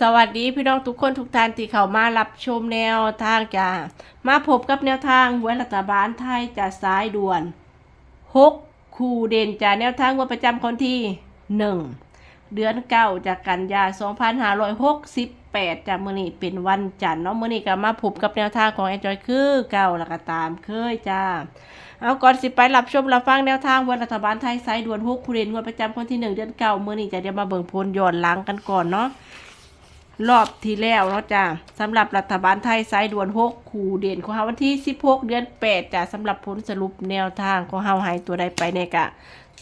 สวัสดีพี่น้องทุกคนทุกท่านที่เข้ามารับชมแนวทางจ้ามาพบกับแนวทางหวยรัฐบาลไทยจะสายด่วนหกคู่เด่นจากแนวทางวันประจำคนที่หนึ่งเดือนเก้าจากกันยา 2568จากมือนี้เป็นวันจันทร์เนาะมือนี้ก็มาพบกับแนวทางของแอนจอยคือเก่าแล้วก็ตามเคยจ้าเอาก่อนสิไปรับชมรับฟังแนวทางวันรัฐบาลไทยสายด่วนหกคู่เด่นงวดประจำคนที่หนึ่งเดือนเก้ามือนี้จะเดี๋ยวมาเบิ่งผลย้อนหลังกันก่อนเนาะ รอบที่แล้วเนาะจ้ะสำหรับรัฐบาลไทยสายด่วน6คู่เด่นของเฮาวันที่ 16 เดือน 8จ้ะสำหรับผลสรุปแนวทางของเฮาให้ตัวใดไปเนี่ยกะ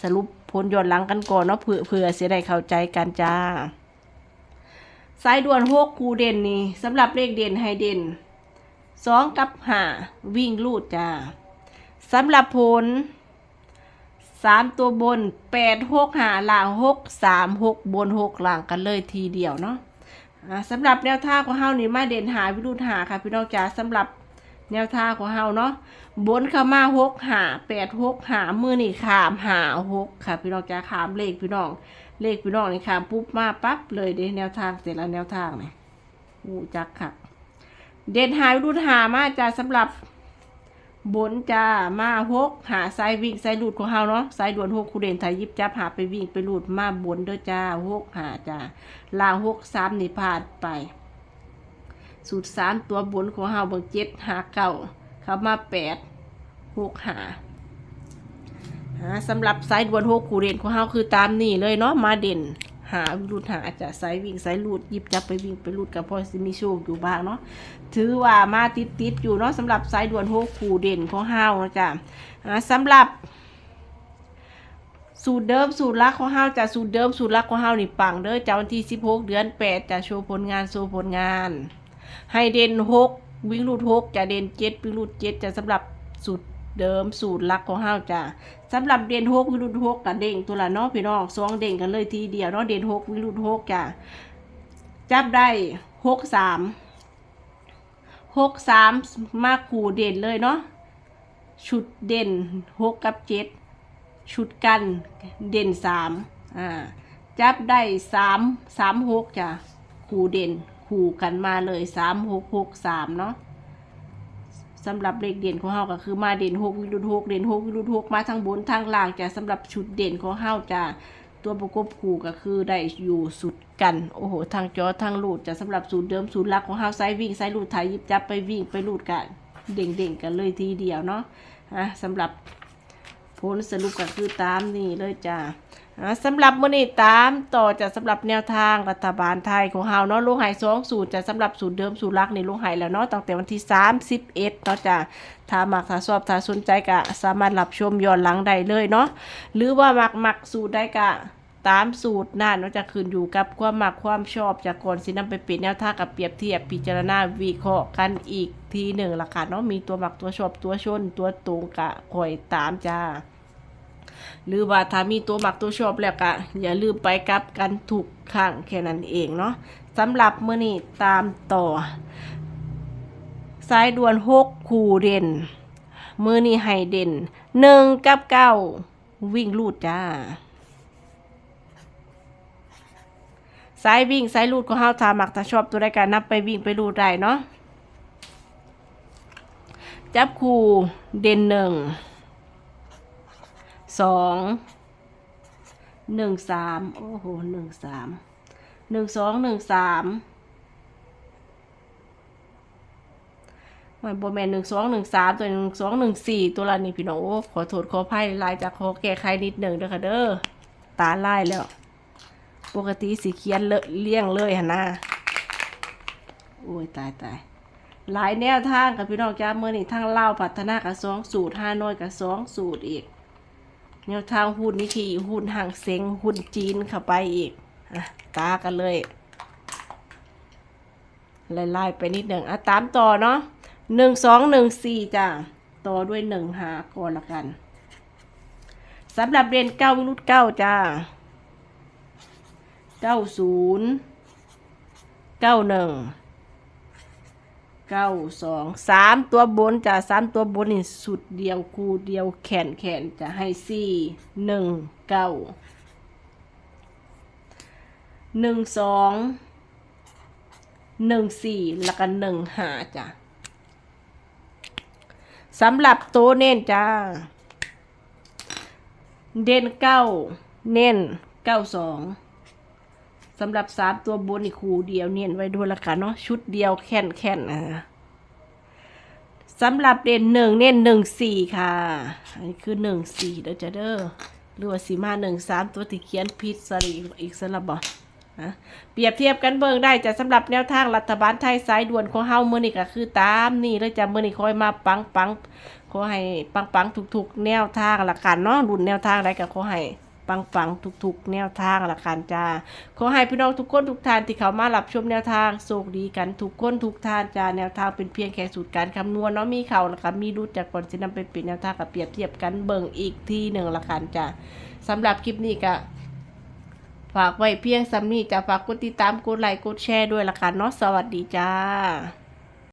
สรุปผลย้อนหลังกันก่อนเนาะเพื่อเพื่อเสียได้เข้าใจกันจ้าสายด่วน6คู่เด่นนี่สำหรับเลขเด่นให้เด่น2 กับ5วิ่งลูดจ้าสำหรับผล3ตัวบน8 6 5ล่าง6 3 6บน6ล่างกันเลยทีเดียวเนาะ สำหรับแนวท่าของเฮานี่มาเด่นหาวิรุธหาค่ะ พี่น้องจ๋าสำหรับแนวท่าของเฮาเนาะบนเข้ามาหกหาแปดหกหามือนี่ขามหาหกค่ะ พี่น้องจ๋าขามเลขพี่น้อง เลขพี่น้องนี่ขามปุ๊บมาปั๊บเลยเด้แนวทางเสร็จแล้วแนวทางนี่ยอู้จักค่ะ เด่นหาวิรุธหามาจ้าสำหรับ บนจ้ามาหกหาสายวิ่งสายหลุดของเฮาเนาะสายด่วนหกคูเด่นไทยยิบจับหาไปวิ่งไปหลุดมาบนเด้อจ้าหกหาจ้าลางหกสามนี่พลาดไป สูตรสามตัวบนของเฮาเบางเจ็ดหาเก้าเข้ามาแปดหกหาหาสำหรับสายด่วนหกคู่เด่นของเฮาคือตามนี่เลยเนาะมาเด่น หาลูดหาจะสายวิ่งสายลูดหยิบจับไปวิ่งไปลูดกับพ่อสิมีโชคอยู่บ้างเนาะถือว่ามาติดติดอยู่เนาะสำหรับสายด่วนหกคู่เด่นของเฮานะจ๊ะสำหรับ สูตรเดิมสูตรลักของเฮาจะสูตรเดิมสูตรลักของเฮานี่ปังเด้อจ้าวันที่ 16 เดือน 8จะโชว์ผลงานโชว์ผลงาน ให้เด่น 6 วิ่งรูด6จะเด่น 7 วิ่งรูด7จะสำหรับสูตร เดิมสูตรลักของเฮาจ้ะสำหรับเด่น6วิ่งรูด6กับเด่งตัวละเนาะพี่น้องสองเด่งกันเลยทีเดียวเนาะเด่น6วิ่งรูด6จ้ะจับได้6 3 6 3มหกสามมาขู่เด่นเลยเนาะชุดเด่น6กับ7ชุดกันเด่นสามอ่าจับได้สามสามหกจ้ะขู่เด่นขู่กันมาเลยสามหกหกสามเนาะ สำหรับเลขเด่นของเฮาก็คือมาเด่นหกวิรุธหกเด่นหกวิรุธหกมาทั้งบนทั้งล่างจ้ะสำหรับชุดเด่นของเฮาจ้ะตัวประกบคู่ก็คือได้อยู่สุดกันโอ้โหทางจอทางลูดจะสำหรับสูตรเดิมสูตรหลักของเฮาไซวิ่งไซลูดไทยยิบจับไปวิ่งไปลูดกันเด่งๆกันเลยทีเดียวเนาะอะสำหรับผลสรุปก็คือตามนี่เลยจ้า สำหรับมื้อนี้ตามต่อจากสำหรับแนวทางรัฐบาลไทยของเฮาเนาะลงหายสองสูตรจะสำหรับสูตรเดิมสูตรลักนี่ลงหายแล้วเนาะตั้งแต่วันที่ 31เนาะจ้าถ้ามักถ้าชอบถ้าสนใจก็สามารถรับชมย้อนหลังได้เลยเนาะหรือว่ามักมักสูตรได้ก็ตามสูตรนั่นเนาะจะขึ้นอยู่กับความมักความชอบจากก่อนสินำไปเปลี่ยนแนวทางกับเปรียบเทียบพิจารณาวิเคราะห์กันอีกทีหนึ่งละค่ะเนาะมีตัวมักตัวชอบตัวชนตัวตรงกะคอยตามจ้า หรือว่าถ้ามีตัวหมักตัวชอบแล้วก็อย่าลืมไปกับกันถูกข้างแค่นั้นเองเนาะสำหรับมื้อนี้ตามต่อ สายด่วนหกคู่เด่น มือนี้ให้เด่นหนึ่งกับเก้าวิ่งลูดจ้าสายวิ่งสายลูดของเฮาถ้ามักถ้าชอบตัวใดก็นับไปวิ่งไปลูดได้เนาะจับคู่เด่นหนึ่ง สองหนึ่งสามโอ้โหหนึ่งสามหนึ่งสองหนึ่งสามมันโบแมนหนึ่งสองหนึ่งสามตัวหนึ่งสองหนึ่งสี่ตัวละนี่พี่น้องโอ้ขอโทษขออภัยลายจากขอแก้ไขนิดหนึ่งเด้อค่ะเด้อตาไลายแล้ว ปกติสีเขียนเลอะเลี่ยงเลยฮะนะโอ้ยตายตายหลายแนวทางกับพี่น้องจ้าเมื่อนี่ทั้งเล่าพัฒนากับสองสูตรห้าน้อยกับสองสูตรอีก แนวทางหุ้นนี่ทีหุ้นห่างเซ็งหุ้นจีนเข้าไปอีกอะตากันเลยไล่ๆไปนิดหนึ่งอะตามต่อเนาะหนึ่งสองหนึ่งสี่จ้ะต่อด้วยหนึ่งหาก่อนละกันสำหรับเรียนเก้าวิรุตเก้าจ้าเก้าศูนย์เก้าหนึ่ง เก้าสองสามตัวบนจ้ะสามตัวบนนี่สุดเดียวคูเดียวแขนแขนจะให้สี่หนึ่งเก้าหนึ่งสองหนึ่งสี่แล้วก็หนึ่งห้าจ้ะสำหรับโตเน้นจ้า เด่นเก้าเน้นเก้าสอง สำหรับสามตัวบนอีกคู่เดียวเน้นไว้ด้วยละกันเนาะชุดเดียวแค่นแค่นๆนะสำหรับเด่นหนึ่งเน้นหนึ่งสี่ค่ะ อันนี้คือหนึ่งสี่เด้อจ้ะเด้อหรือว่าสีมาหนึ่งสามตัวที่เขียนผิดสรีอีกสลับบ่นะเปรียบเทียบกันเบิ่งได้จะสำหรับแนวทางรัฐบาลไทยสายด่วนของเฮาเมื้อนี้ก็คือตามนี่เลยจ้ะมื้อนี้คอยมาปังปังขอให้ปังปังๆทุกๆ แนวทางละกันเนาะรุ่นแนวทางใดก็ขอให้ ปังปังๆ ทุกๆ แนวทางละกันจ้า ขอให้พี่น้องทุกคนทุกท่านที่เขามารับชมแนวทางโชคดีกันทุกคนทุกท่านจ้าแนวทางเป็นเพียงแค่สูตรการคำนวณเนาะมีเขาละกันมีรุดจากก่อนสินำไปเปลี่ยนแนวทางกับเปรียบเทียบกันเบิ่งอีกทีหนึ่งละกันจ้าสำหรับคลิปนี้ก็ฝากไว้เพียงซ้ำนี้จะฝากกดติดตามกดไลค์กดแชร์ด้วยละกันเนาะสวัสดีจ้า